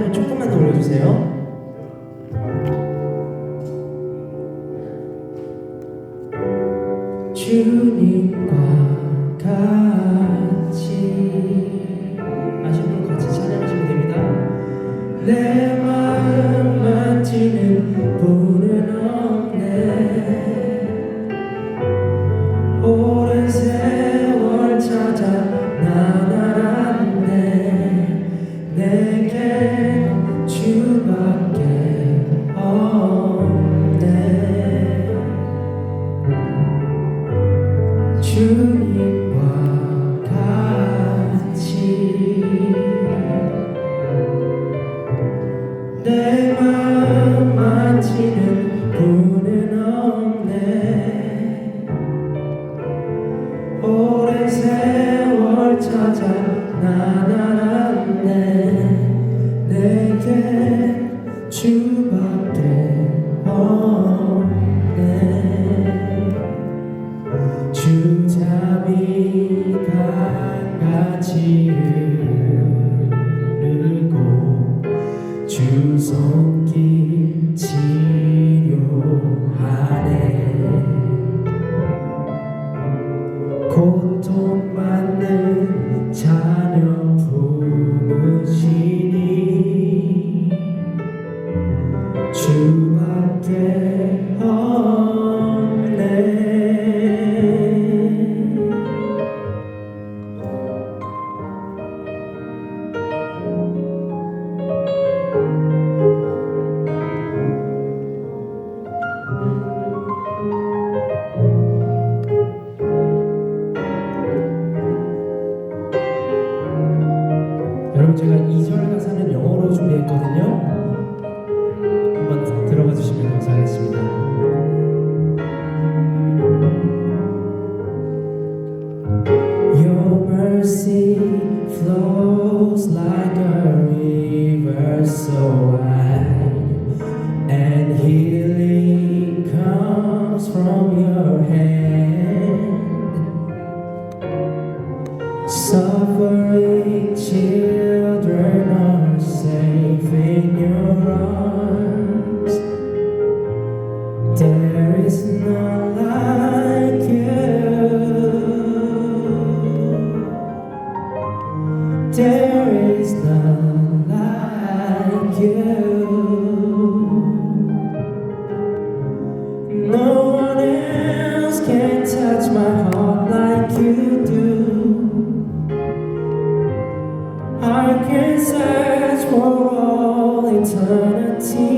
화면을 조금만 더 올려주세요. 주님과 같이 아시는 같이 찬양하시면 됩니다. 내 마음 만지는 분은 없네. 오랜 세월 찾아 나나란네 내게. true 없네 주잠이 강같이 흐르고 주 손길 치료하네. 고통받는 자녀 to my day. Flows like a river so wide, and healing comes from your hand. Suffering children are safe in your arms. There There is none like you. No one else can touch my heart like you do. I can search for all eternity